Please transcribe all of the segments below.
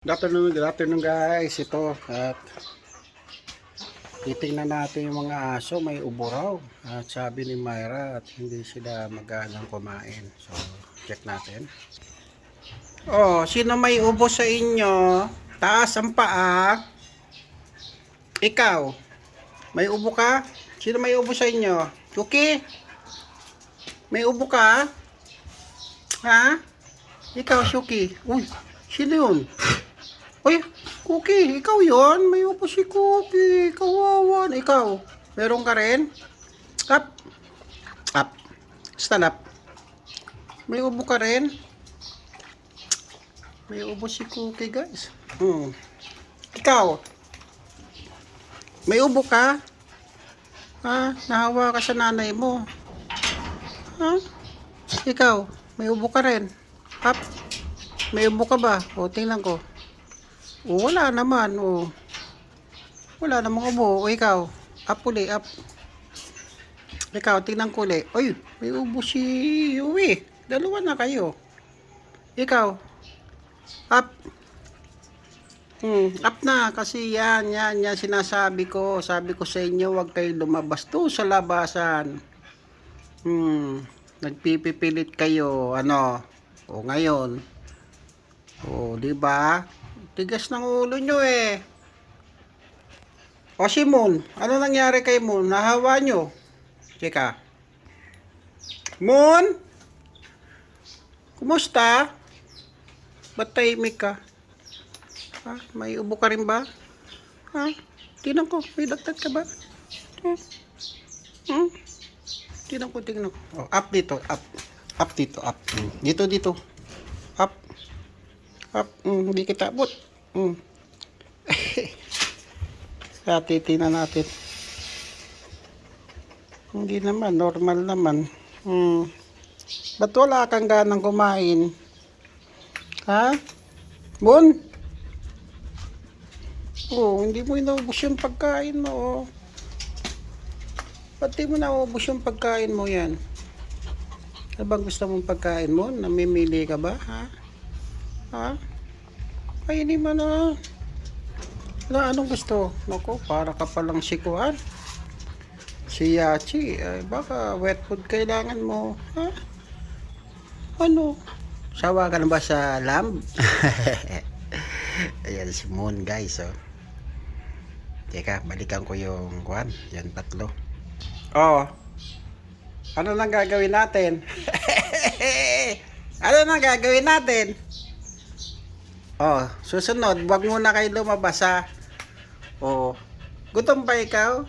Good afternoon, good afternoon guys. Ito at titingnan natin yung mga aso. May ubo raw. At sabi ni Myra at hindi sila magalang kumain. So, check natin. Oh, sino may ubo sa inyo? Taas ang paa. Ikaw. May ubo ka? Sino may ubo sa inyo? Chuki? May ubo ka? Ha? Ikaw, Shuki. Uy, sino yun? Uy, Cookie, ikaw yon May upo si Cookie. Kawawan. Ikaw, meron ka rin? Up. Up. Stand up. May ubo ka rin? May ubo si Cookie, guys. Hmm. Ikaw, may ubo ka? Ha? Nahawa ka sa nanay mo. Ha? Ikaw, may ubo ka rin? Up. May ubo ka ba? O, tingnan ko. O, wala naman. O. Wala namang ubo. O, ikaw. Up uli, up. Ikaw, tingnan ko uli. Uy, may ubo si Yui. Dalawa na kayo. Ikaw. Up. Hmm, up na. Kasi yan, yan, yan sinasabi ko. Sabi ko sa inyo, huwag kayo lumabas to sa labasan. Hmm, nagpipipilit kayo. Ano? O, ngayon. O, di ba? Tigas ng ulo nyo eh. O si Moon, ano nangyari kay Moon? Nahawa nyo? Teka. Moon? Kumusta? Ba't tahimik ka? Ha? May ubo ka rin ba? Ha? Tinan ko, may dagdag ka ba? Hmm? Hmm? Tingnan ko, tingnan ko. Oh, up dito, up. Up dito, up. Dito, dito. Up. Hmm, hindi kita abot. Hmm. Kaya titingnan natin. Hindi naman, normal naman. Hmm. Ba't wala kang ganang kumain? Ha? Bon? Oh, hindi mo inaubos yung pagkain mo. Oh. Ba't di mo naubos yung pagkain mo yan? Ano bang gusto mong pagkain mo? Namimili ka ba? Ha? Ha? Kainin mo na. Na, anong gusto? Naku, para ka palang sikuan. Si Yachi, ay baka wet food kailangan mo. Ha? Ano? Sawa ka na ba sa lamb? Ayan si Moon guys, oh. Teka, balikan ko yung kwan. Yan, tatlo. Oh. Ano nang gagawin natin? ano nang gagawin natin? Oh, susunod, wag muna kayo lumabas ha. Oh. Gutom pa ikaw?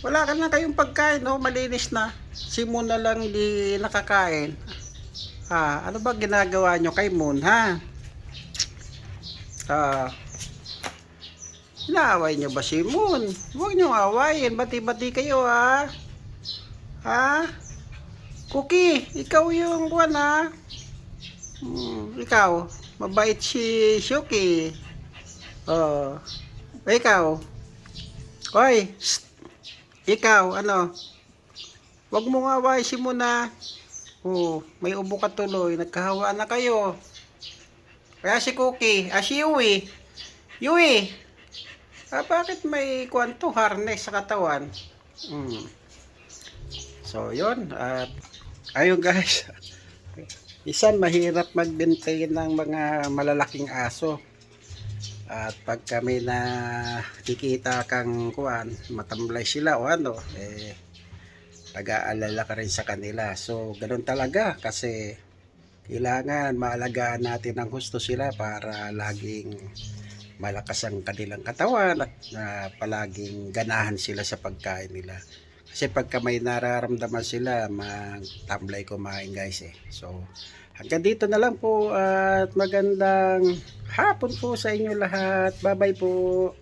Wala ka na kayong pagkain, no? Malinis na. Si Moon na lang di nakakain. Ah, ano ba ginagawa nyo kay Moon, ha? Ah, Inaaway nyo ba si Moon? Huwag nyo awayin. Bati-bati kayo ha. Ha? Cookie, ikaw yung buwan ha. Hmm, ikaw, mabait si Shuki. Oh. Ikaw. Hoy, shh. ikaw, ano? Huwag mong away si Moon ha. Oh, may ubo ka tuloy. Nagkahawaan na kayo. Kaya si Cookie, ah si Yui. Yui, Ah, bakit may kwanto harness sa katawan? Hmm. So, yun. At, ayun guys. Isan, mahirap magbintayin ng mga malalaking aso. At pag kami na kikita kang kuan, matamlay sila o ano, eh, taga-alala ka rin sa kanila. So, ganun talaga kasi kailangan maalagaan natin ang gusto sila para laging malakas ang kanilang katawan at na palaging ganahan sila sa pagkain nila. Kasi pagka may nararamdaman sila, magtamlay kumain guys eh. So, hanggang dito na lang po at magandang hapon po sa inyo lahat. Bye bye po.